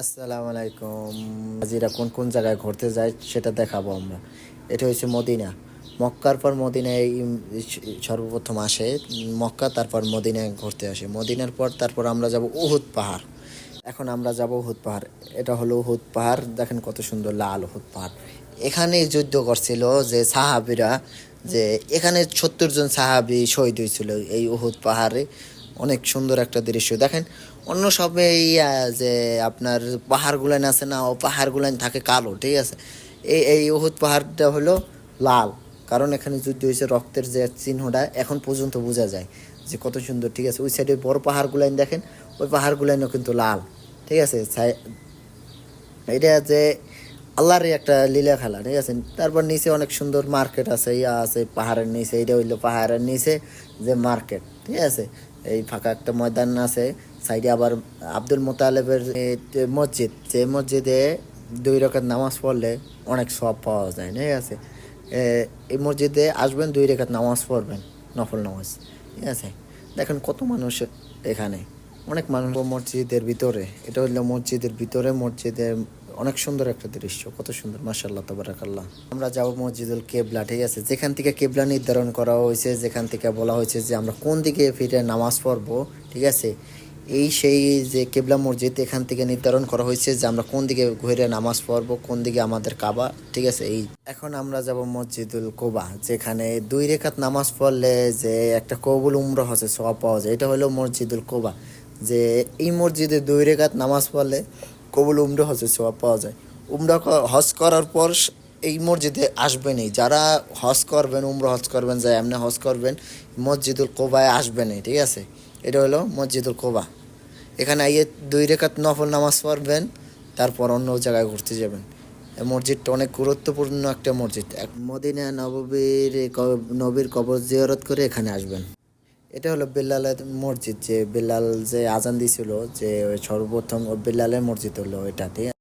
আসসালামু আলাইকুম। আজিরা কোন কোন জায়গায় ঘুরতে যায় সেটা দেখাবো আমরা। এটা হচ্ছে মদিনা। মক্কার পর মদিনায় সর্বপ্রথম আসে। মক্কা, তারপর মদিনায় ঘুরতে আসে। মদিনার পর, তারপর আমরা যাব উহুদ পাহাড়। এখন আমরা যাব উহুদ পাহাড়। এটা হলো উহুদ পাহাড়। দেখেন কত সুন্দর লাল উহুদ পাহাড়। এখানে যুদ্ধ করছিল যে সাহাবিরা, যে এখানে সত্তর জন সাহাবি শহীদ হয়েছিল এই উহুদ পাহাড়ে। অনেক সুন্দর একটা দৃশ্য। দেখেন, অন্য সবে যে আপনার পাহাড়গুলান আছে না, ও পাহাড়গুলান থাকে কালো, ঠিক আছে? এই এই উহুদ পাহাড়টা হলো লাল। কারণ এখানে যুদ্ধ হয়েছে, রক্তের যে চিহ্নটা এখন পর্যন্ত বোঝা যায় যে কত সুন্দর, ঠিক আছে? ওই সাইডে বড় পাহাড়গুলান দেখেন, ওই পাহাড়গুলানও কিন্তু লাল, ঠিক আছে? এটা যে আল্লাহরই একটা লীলা খেলা, ঠিক আছে? তারপর নিচে অনেক সুন্দর মার্কেট আছে, ইয়া আছে, পাহাড়ের নিচে এটা হইল পাহাড়ের নিচে যে মার্কেট, ঠিক আছে? এই ফাঁকা একটা ময়দান আছে, সাইডে আবার আব্দুল মোতালেবের মসজিদ, যে মসজিদে দুই রকম নামাজ পড়লে অনেক সব পাওয়া যায়, ঠিক আছে? এই মসজিদে আসবেন, দুই রেখাত নামাজ পড়বেন, নফল নামাজ, ঠিক আছে? দেখেন কত মানুষ এখানে, অনেক মানুষ মসজিদের ভিতরে, এটা হলো মসজিদের ভিতরে মসজিদের অনেক সুন্দর একটা দৃশ্য, কত সুন্দর মাসাল্লাহ তবরাকাল্লাহ। আমরা যাব মসজিদুল কেবলা, ঠিক আছে? যেখান থেকে কেবলা নির্ধারণ করা হয়েছে, যেখান থেকে বলা হয়েছে যে আমরা কোন দিকে ফিরে নামাজ পড়ব, ঠিক আছে? এই সেই যে কেবলা মসজিদ, এখান থেকে নির্ধারণ করা হয়েছে যে আমরা কোন দিকে ঘুরে নামাজ পড়ব, কোন দিকে আমাদের কাবা, ঠিক আছে? এই এখন আমরা যাব মসজিদুল কোবা, যেখানে দুই রেখাত নামাজ পড়লে যে একটা কবুল উমরা হচ্ছে সব পাওয়া যায়। এটা হলো মসজিদুল কোবা, যে এই মসজিদে দুই রেখাত নামাজ পড়লে কবুল উমরা হজে সব পাওয়া যায়। উমরা হজ করার পর এই মসজিদে আসবেনই। যারা হজ করবেন, উমরা হজ করবেন যা এমনি হজ করবেন, মসজিদুল কোবায় আসবেনই, ঠিক আছে? এটা হলো মসজিদুল কোবা। এখানে আইয়ে দুই রেখাত নফল নামাজ পড়বেন, তারপর অন্য জায়গায় ঘুরতে যাবেন। মসজিদটা অনেক গুরুত্বপূর্ণ একটা মসজিদ। এক মদিনা নববীর ক- নবীর কবর জিয়ারত করে এখানে আসবেন। এটা হলো বেল্লালের মসজিদ, যে বিল্লাল যে আজান দিছিল, যে সর্বপ্রথম বেল্লালের মসজিদ হলো এটাতে?